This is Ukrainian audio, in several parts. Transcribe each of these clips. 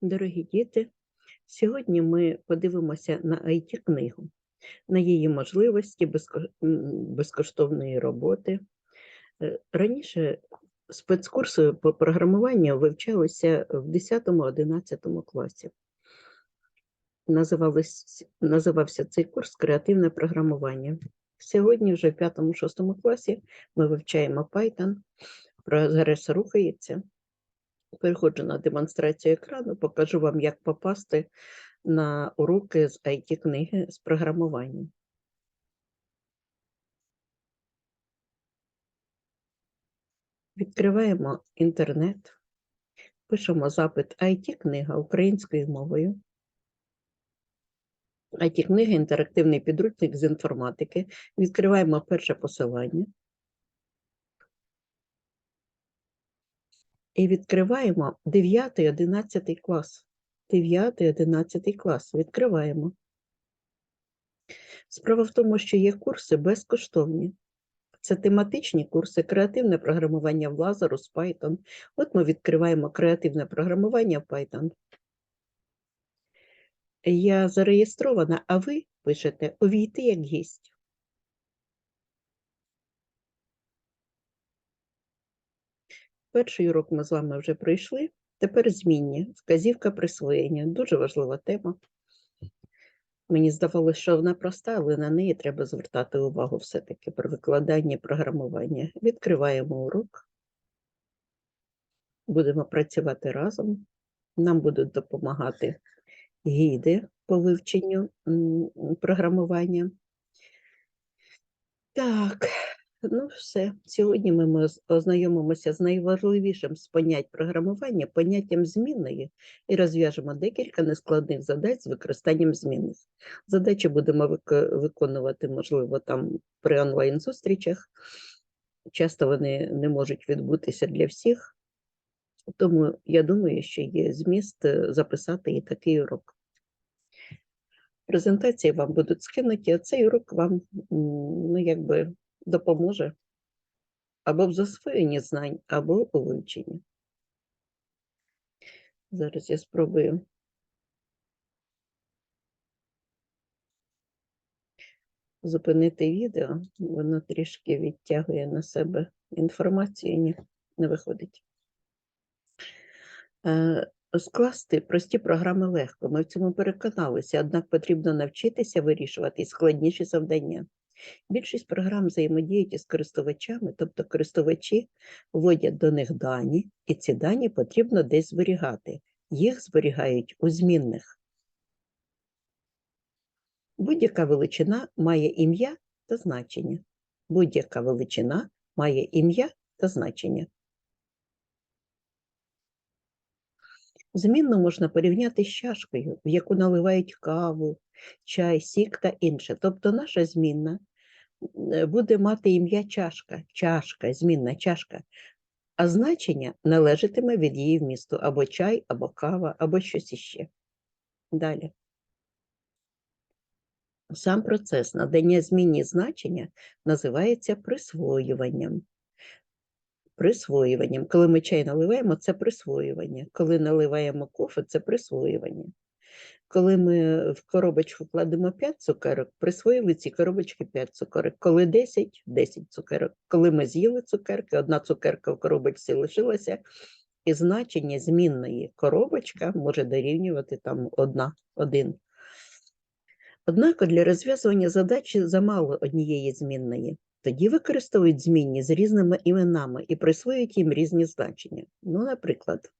Дорогі діти, сьогодні ми подивимося на it книгу на її можливості безкоштовної роботи. Е, Раніше спецкурси по програмуванню вивчалися в 10-11 класі. Називались, називався цей курс креативне програмування. Сьогодні, вже в 5-6 класі, ми вивчаємо Python, прогрес рухається. Переходжу на демонстрацію екрану, покажу вам, як попасти на уроки з it книги з програмування. Відкриваємо інтернет, пишемо запит it книга українською мовою. it книга інтерактивний підручник з інформатики. Відкриваємо перше посилання. І відкриваємо 9-11 клас. 9-11 клас. Відкриваємо. Справа в тому, що є курси безкоштовні. Це тематичні курси, креативне програмування в Lazarus, Python. От ми відкриваємо креативне програмування в Python. Я зареєстрована, а ви пишете увійти як гість. Перший урок ми з вами вже пройшли. Тепер змінні. Вказівка присвоєння. Дуже важлива тема. Мені здавалося, що вона проста, але на неї треба звертати увагу все-таки при викладанні програмування. Відкриваємо урок. Будемо працювати разом. Нам будуть допомагати гіди по вивченню програмування. Так, ну все. Сьогодні ми ознайомимося з найважливішим з понять програмування, поняттям змінної, і розв'яжемо декілька нескладних задач з використанням змінних. Задачі будемо виконувати, можливо, там при онлайн-зустрічах. Часто вони не можуть відбутися для всіх, тому я думаю, що є зміст записати і такий урок. Презентації вам будуть скинуті, а цей урок вам ну, якби допоможе або в засвоєнні знань, або у вивченні. Зараз я спробую. Зупинити відео, воно трішки відтягує на себе інформацію, ні, не виходить. Е, Скласти прості програми легко, ми в цьому переконалися, однак потрібно навчитися вирішувати складніші завдання. Більшість програм взаємодіють із користувачами, тобто користувачі вводять до них дані, і ці дані потрібно десь зберігати. Їх зберігають у змінних. Будь-яка величина має ім'я та значення. Будь-яка величина має ім'я та значення. Змінну можна порівняти з чашкою, в яку наливають каву, чай, сік та інше. Тобто наша змінна буде мати ім'я чашка, чашка, змінна чашка, а значення належатиме від її вмісту або чай, або кава, або щось іще. Далі. Сам процес надання змінні значення називається присвоюванням. Присвоюванням. Коли ми чай наливаємо, це присвоювання. Коли наливаємо кофе, це присвоювання. Коли ми в коробочку кладемо 5 цукерок, присвоїли ці коробочки 5 цукерок. Коли 10 – 10 цукерок. Коли ми з'їли цукерки, одна цукерка в коробочці лишилася, і значення змінної коробочка може дорівнювати там одна, один. Однак для розв'язування задачі замало однієї змінної. Тоді використовують змінні з різними іменами і присвоюють їм різні значення. Ну, наприклад,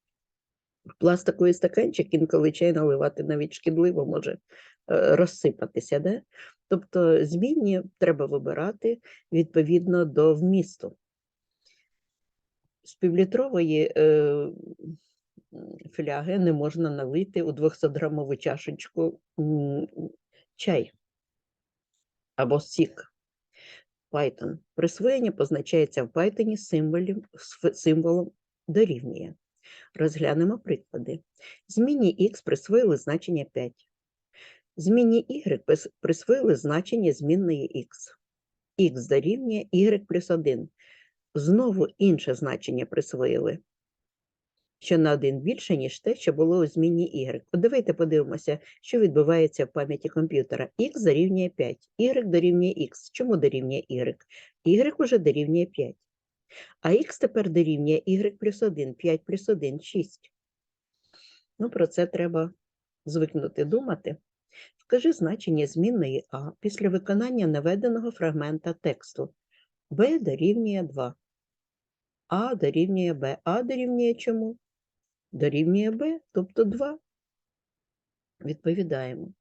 пластиковий стаканчик інколи чай наливати навіть шкідливо може е, розсипатися. Да? Тобто змінні треба вибирати відповідно до вмісту. З півлітрової е, фляги не можна налити у 200-грамову чашечку чай або сік. Python. Присвоєння позначається в Python символом дорівнює. Розглянемо приклади. Зміні x присвоїли значення 5. Зміні y присвоїли значення змінної x. x дорівнює y плюс 1. Знову інше значення присвоїли. що на 1 більше, ніж те, що було у зміні y. От давайте подивимося, що відбувається в пам'яті комп'ютера. x дорівнює 5, y дорівнює x. Чому дорівнює y? y уже дорівнює 5. А x тепер дорівнює y плюс 1, 5 плюс 1, 6. Ну, про це треба звикнути думати. Вкажи значення змінної А після виконання наведеного фрагмента тексту. b дорівнює 2. А дорівнює b. А дорівнює чому? Дорівнює b, тобто 2. Відповідаємо.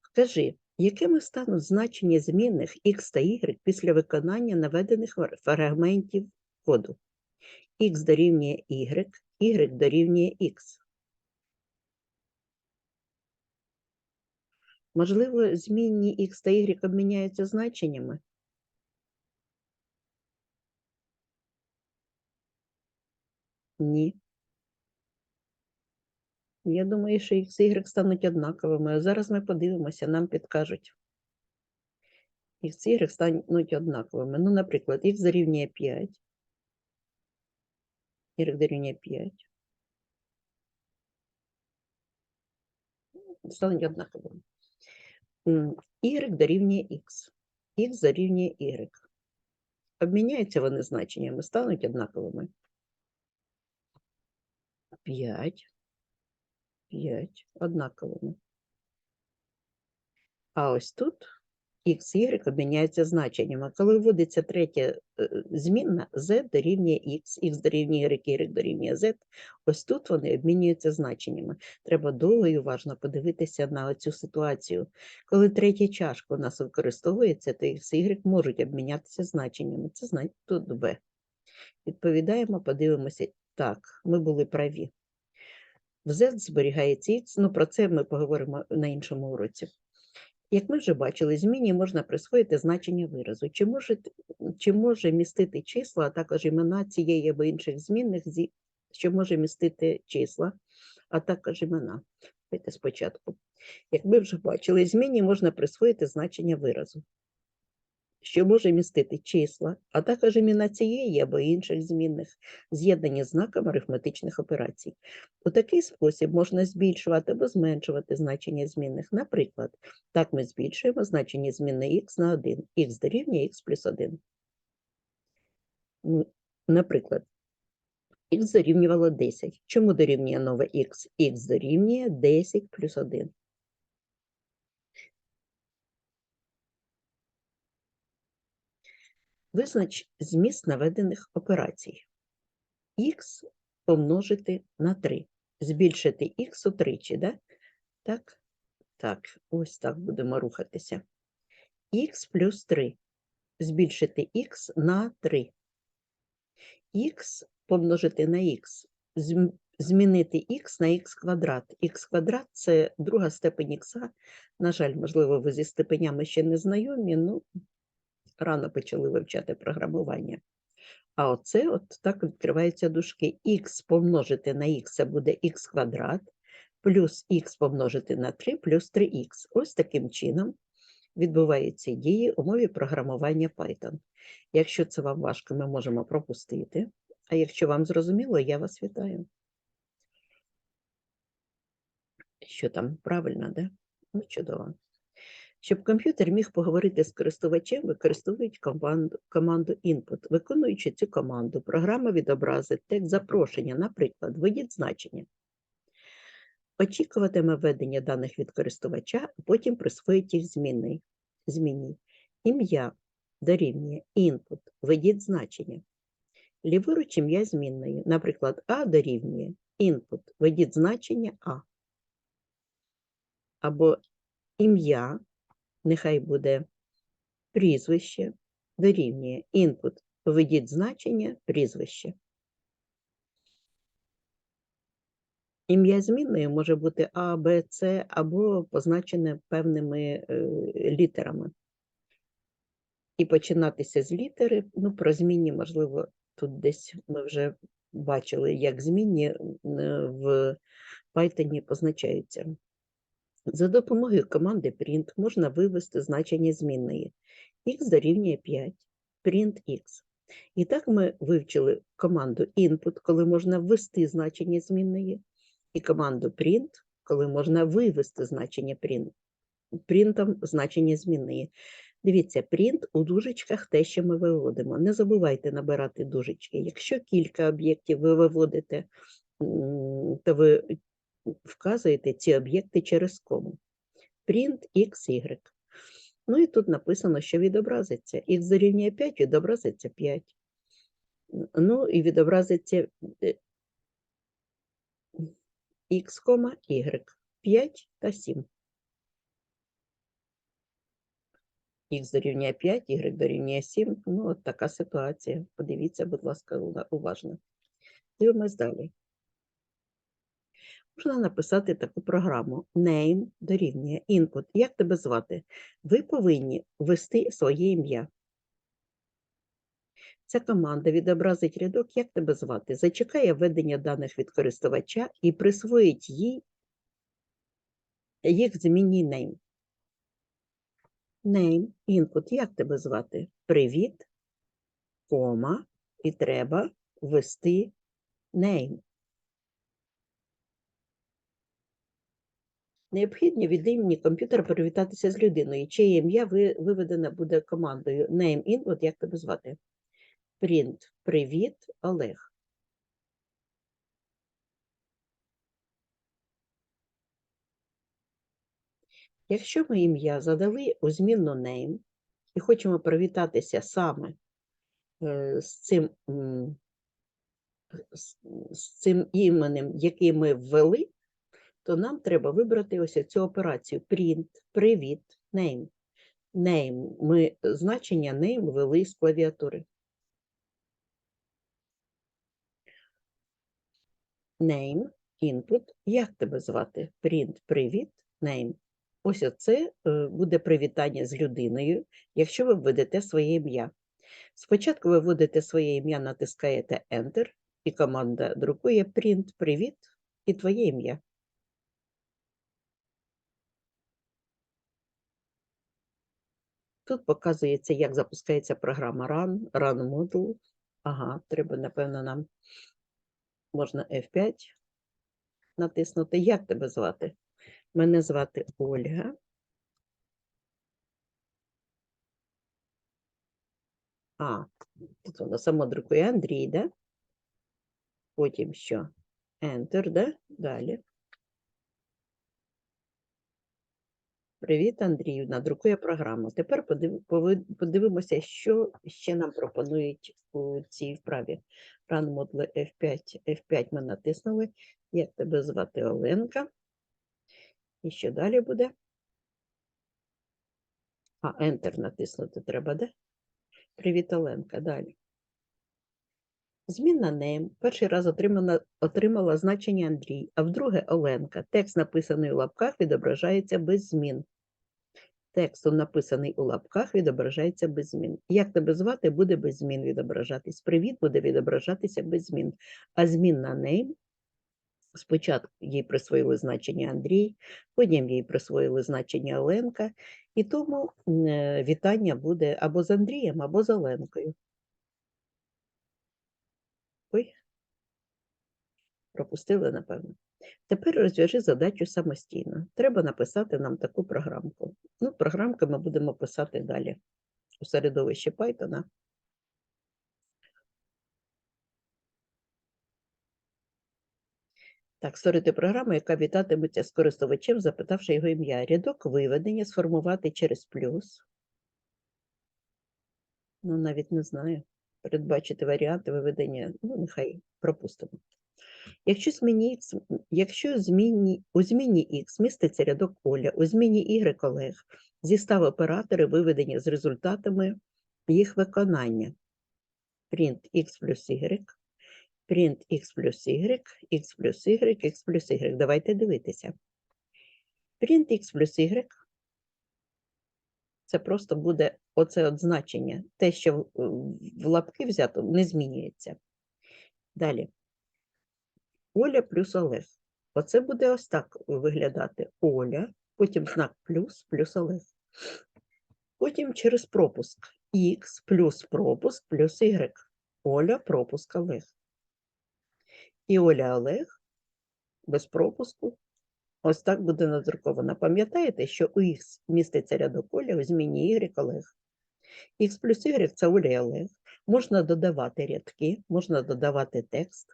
Вкажи, якими стануть значення змінних x та y після виконання наведених фрагментів коду? x дорівнює y, y дорівнює x. Можливо, змінні x та y обміняються значеннями? Ні. Я думаю, що x і y стануть однаковими. Зараз ми подивимося, нам підкажуть. X і y стануть однаковими. Ну, наприклад, x дорівнює 5. Y дорівнює 5. Стануть однаковими. Y дорівнює x. X дорівнює y. Обміняються вони значеннями, стануть однаковими. 5. 5 однаковими. А ось тут x, y обміняються значеннями. Коли вводиться третя е, змінна, z дорівнює x, x дорівнює y, y дорівнює z, ось тут вони обмінюються значеннями. Треба довго і уважно подивитися на цю ситуацію. Коли третя чашка у нас використовується, то і y можуть обмінятися значеннями. Це значить тут b. Відповідаємо, подивимося. Так, ми були праві. В Z зберігається X, ну про це ми поговоримо на іншому уроці. Як ми вже бачили, зміні можна присвоїти значення виразу. Чи може, чи може містити числа, а також імена цієї або інших змінних, що може містити числа, а також імена. Давайте спочатку. Як ми вже бачили, зміні можна присвоїти значення виразу, що може містити числа, а також імена цієї або інших змінних, з'єднані знаками арифметичних операцій. У такий спосіб можна збільшувати або зменшувати значення змінних. Наприклад, так ми збільшуємо значення змінної х на 1, х дорівнює х плюс 1. Ну, Наприклад, х дорівнювало 10. Чому дорівнює нове х? х дорівнює 10 плюс 1. Визнач зміст наведених операцій. х помножити на 3. Збільшити х утричі, да? так? Так, ось так будемо рухатися. х плюс 3. Збільшити х на 3. х помножити на х. Змінити х на х квадрат. х квадрат – це друга степень х. На жаль, можливо, ви зі степенями ще не знайомі, ну, рано почали вивчати програмування. А оце от так відкриваються дужки. х помножити на х це буде х квадрат, плюс х помножити на 3 плюс 3х. Ось таким чином відбуваються дії у мові програмування Python. Якщо це вам важко, ми можемо пропустити. А якщо вам зрозуміло, я вас вітаю. Що там правильно, да? Ну, чудово. Щоб комп'ютер міг поговорити з користувачем, використовують команду, команду input. Виконуючи цю команду, програма відобразить текст запрошення, наприклад, введіть значення. Очікуватиме введення даних від користувача, а потім присвоїть їх змінний. змінній. Ім'я дорівнює input, введіть значення. Ліворуч ім'я змінної, наприклад, А дорівнює input, введіть значення А. Або ім'я, нехай буде прізвище, дорівнює input, введіть значення прізвище. Ім'я змінної може бути А, Б, С або позначене певними е, літерами. І починатися з літери, ну, про змінні, можливо, тут десь ми вже бачили, як змінні е, в Python позначаються. За допомогою команди print можна вивести значення змінної. x дорівнює 5, print x. І так ми вивчили команду input, коли можна ввести значення змінної, і команду print, коли можна вивести значення print, принтом значення змінної. Дивіться, print у дужечках те, що ми виводимо. Не забувайте набирати дужечки. Якщо кілька об'єктів ви виводите, то ви вказуєте ці об'єкти через кому. Print x, y. Ну і тут написано, що відобразиться. Х дорівнює 5, відобразиться 5. Ну і відобразиться е, х, y. 5 та 7. Х дорівнює 5, y дорівнює 7. Ну, от така ситуація. Подивіться, будь ласка, ува- уважно. Дивимось далі. Можна написати таку програму name дорівнює input. Як тебе звати? Ви повинні ввести своє ім'я. Ця команда відобразить рядок, як тебе звати, зачекає введення даних від користувача і присвоїть їй їх змінній name. Name, input, як тебе звати? Привіт, кома, і треба ввести name. Необхідно від імені комп'ютера привітатися з людиною, чиє ім'я ви- виведене буде командою name input, як тебе звати? Print. Привіт, Олег. Якщо ми ім'я задали у змінну name і хочемо привітатися саме е, з цим, з цим іменем, який ми ввели, то нам треба вибрати ось цю операцію print, привіт, name. Name. Ми значення name ввели з клавіатури. Name, input. Як тебе звати? Print, привіт, name. Ось оце е, буде привітання з людиною, якщо ви введете своє ім'я. Спочатку ви вводите своє ім'я, натискаєте Enter, і команда друкує Print, привіт і твоє ім'я. Тут показується, як запускається програма Run, Run Module. Ага, треба, напевно, нам можна F5 натиснути. Як тебе звати? Мене звати Ольга. А, тут воно само друкує Андрій, да? Потім що? Enter, да? Далі. Привіт, Андрію. Надрукує програму. Тепер подив- подивимося, що ще нам пропонують у цій вправі. Module F5. F5 ми натиснули. Як тебе звати Оленка? І що далі буде? А, Enter натиснути треба, де? Привіт, Оленка. Далі. Змінна name перший раз отримала, отримала значення Андрій, а вдруге Оленка. Текст, написаний у лапках, відображається без змін. Текст, написаний у лапках, відображається без змін. Як тебе звати, буде без змін відображатись. Привіт буде відображатися без змін. А змінна name спочатку їй присвоїли значення Андрій, потім їй присвоїли значення Оленка, і тому е, вітання буде або з Андрієм, або з Оленкою. Ой, пропустили, напевно. Тепер розв'яжи задачу самостійно. Треба написати нам таку програмку. Ну, програмки ми будемо писати далі у середовищі Python. Так, створити програму, яка вітатиметься з користувачем, запитавши його ім'я. Рядок виведення сформувати через плюс. Ну, навіть не знаю. Передбачити варіанти виведення, ну, нехай пропустимо. Якщо, зміні якщо зміні, у зміні X міститься рядок Оля, у зміні Y Олег, зістав оператори виведення з результатами їх виконання. Print X плюс Y, print X плюс Y, X плюс Y, X плюс Y. Давайте дивитися. Print X плюс Y це просто буде оце от значення. Те, що в лапки взято, не змінюється. Далі. Оля плюс Олег. Оце буде ось так виглядати. Оля, потім знак плюс, плюс Олег. Потім через пропуск. Х плюс пропуск плюс Y. Оля пропуск Олег. І Оля Олег без пропуску. Ось так буде надруковано. Пам'ятаєте, що у Х міститься рядок Оля у зміні Y Олег. Х плюс Y це Оля Олег. Можна додавати рядки, можна додавати текст.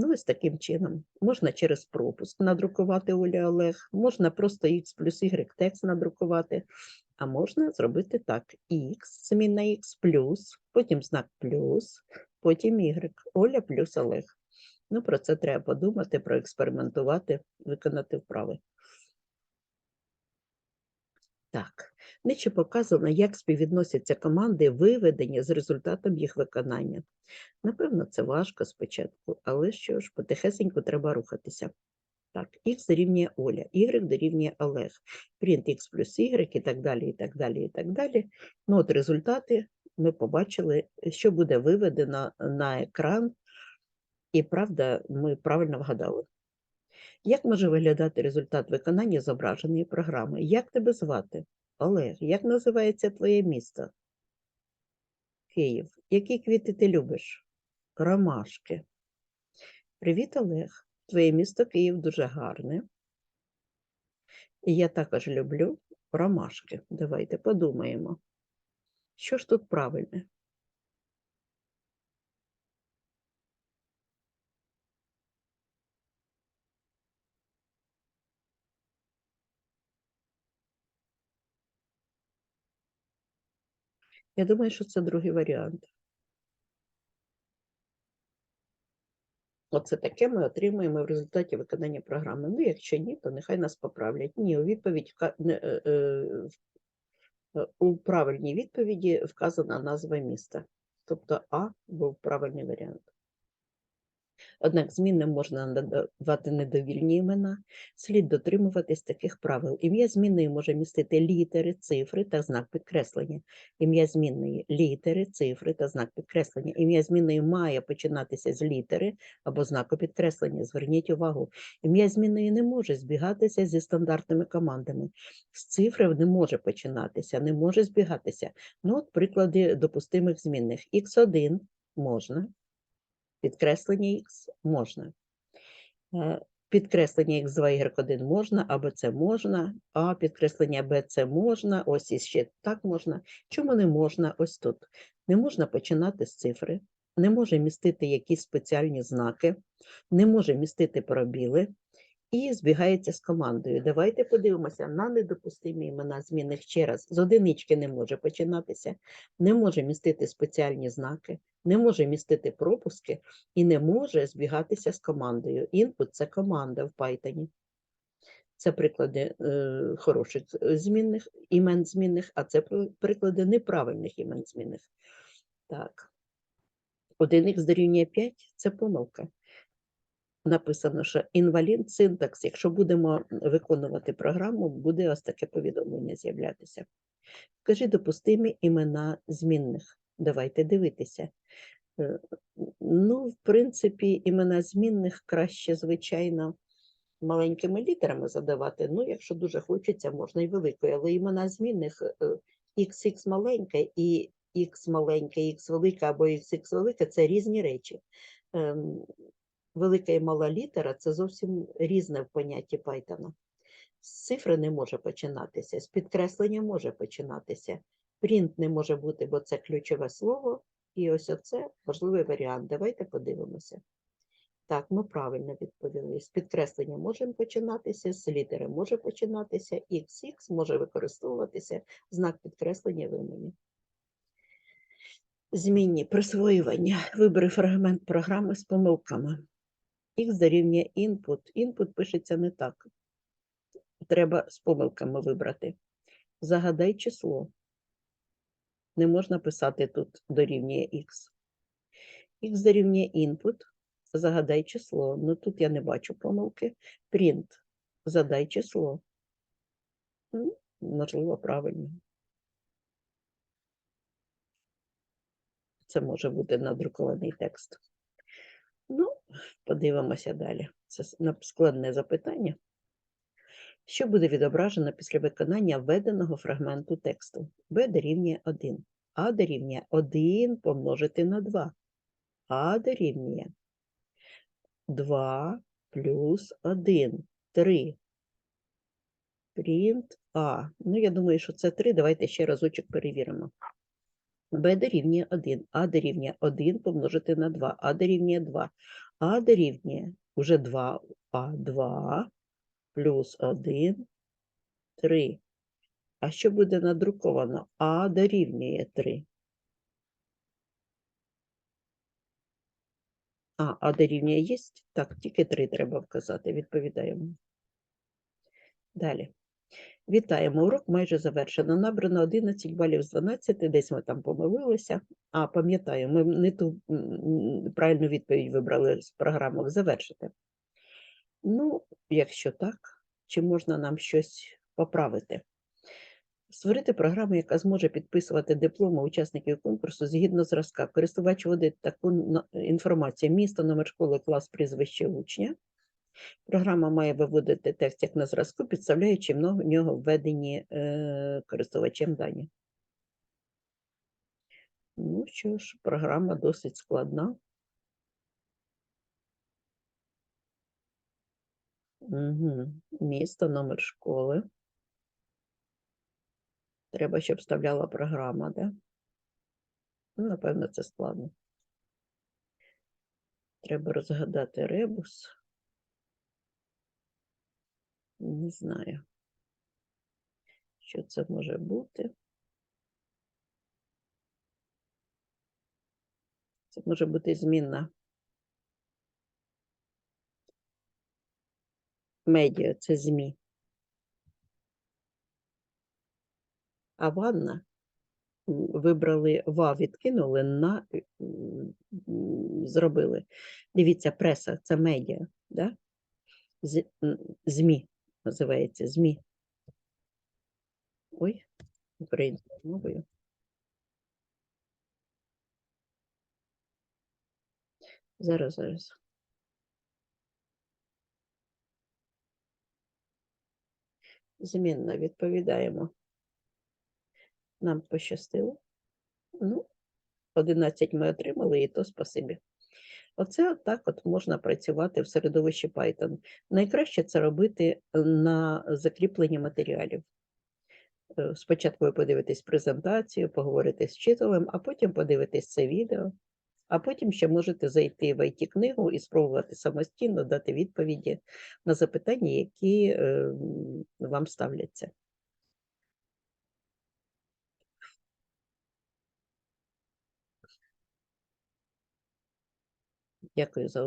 Ну, ось таким чином. Можна через пропуск надрукувати Оля Олег, можна просто Х плюс Y текст надрукувати, а можна зробити так: Х, змінна Х плюс, потім знак плюс, потім Y, Оля плюс Олег. Ну, про це треба подумати, проекспериментувати, виконати вправи. Так, нижче показано, як співвідносяться команди, виведені з результатом їх виконання. Напевно, це важко спочатку, але що ж, потихесеньку треба рухатися. Так, х дорівнює Оля, y дорівнює Олег, print x плюс y і так далі, і так далі, і так далі. Ну, от результати ми побачили, що буде виведено на екран, і правда, ми правильно вгадали. Як може виглядати результат виконання зображеної програми? Як тебе звати? Олег, як називається твоє місто? Київ. Які квіти ти любиш? Ромашки. Привіт, Олег. Твоє місто Київ дуже гарне. І я також люблю ромашки. Давайте подумаємо. Що ж тут правильне? Я думаю, що це другий варіант. Оце таке ми отримуємо в результаті виконання програми. Ну, якщо ні, то нехай нас поправлять. Ні, у відповідь е, е, е, у правильній відповіді вказана назва міста. Тобто А був правильний варіант. Однак змінним можна надавати недовільні імена, слід дотримуватись таких правил. Ім'я змінної може містити літери, цифри та знак підкреслення. Ім'я змінної літери, цифри та знак підкреслення. Ім'я змінної має починатися з літери або знаку підкреслення. Зверніть увагу, ім'я змінної не може збігатися зі стандартними командами. З цифри не може починатися, не може збігатися. Ну, от приклади допустимих змінних. Х1 можна, підкреслення Х можна. Е, Підкреслення Х2 Y1 можна, АБЦ можна, а підкреслення Б це можна, ось іще так можна. Чому не можна? Ось тут. Не можна починати з цифри, не може містити якісь спеціальні знаки, не може містити пробіли і збігається з командою. Давайте подивимося на недопустимі імена змінних ще раз. З одинички не може починатися, не може містити спеціальні знаки, не може містити пропуски і не може збігатися з командою. Input – це команда в Python. Це приклади е, хороших е, змінних, імен змінних, а це приклади неправильних імен змінних. Так. 1х дорівнює 5 – це помилка. Написано, що інвалід синтакс. Якщо будемо виконувати програму, буде ось таке повідомлення з'являтися. Скажи допустимі імена змінних. Давайте дивитися. Е, Ну, в принципі, імена змінних краще, звичайно, маленькими літерами задавати. Ну, якщо дуже хочеться, можна і великою, але імена змінних е, XX маленьке і X маленьке, X велике або XX велике це різні речі. Велика і мала літера це зовсім різне в понятті Python. З цифри не може починатися, з підкреслення може починатися. Print не може бути, бо це ключове слово. І ось оце важливий варіант. Давайте подивимося. Так, ми правильно відповіли. З підкреслення може починатися, з літери може починатися, XX може використовуватися, знак підкреслення в імені. Змінні присвоювання. Вибери фрагмент програми з помилками. Х дорівнює input. Input пишеться не так. Треба з помилками вибрати. Загадай число. Не можна писати тут дорівнює х. Х дорівнює input. Загадай число. Ну тут я не бачу помилки. Print. Задай число. Ну, Можливо, правильно. Це може бути надрукований текст. Ну, подивимося далі. Це складне запитання. Що буде відображено після виконання введеного фрагменту тексту? b дорівнює 1. А дорівнює 1 помножити на 2. А дорівнює 2 плюс 1, 3. Прінт А. Ну, я думаю, що це 3. Давайте ще разочок перевіримо. Б дорівнює 1, А дорівнює 1 помножити на 2, А дорівнює 2. А дорівнює уже 2, А 2 плюс 1, 3. А що буде надруковано? А дорівнює 3. А, А дорівнює є? Так, тільки 3 треба вказати, відповідаємо. Далі. Вітаємо, урок майже завершено. Набрано 11 балів з 12, десь ми там помилилися. А, пам'ятаю, ми не ту правильну відповідь вибрали з програмок завершити. Ну, якщо так, чи можна нам щось поправити? Створити програму, яка зможе підписувати дипломи учасників конкурсу згідно зразка. Користувач вводить таку інформацію: місто, номер школи, клас, прізвище учня. Програма має виводити текст як на зразку, підставляючи в нього введені е, користувачем дані. Ну що ж, програма досить складна. Угу. Місто, номер школи. Треба, щоб вставляла програма, да? Ну, напевно, це складно. Треба розгадати ребус. Не знаю, що це може бути. Це може бути змінна. Медіа це ЗМІ. А ванна вибрали ва, відкинули на зробили. Дивіться, преса це медіа, да? З, ЗМІ називається ЗМІ. Ой, українською мовою. Зараз, зараз. Змінно відповідаємо. Нам пощастило. Ну, 11 ми отримали, і то спасибі. Оце так от можна працювати в середовищі Python. Найкраще це робити на закріпленні матеріалів. Е, Спочатку ви подивитесь презентацію, поговорите з вчителем, а потім подивитесь це відео, а потім ще можете зайти в IT-книгу і спробувати самостійно дати відповіді на запитання, які е, вам ставляться. Дякую за увагу.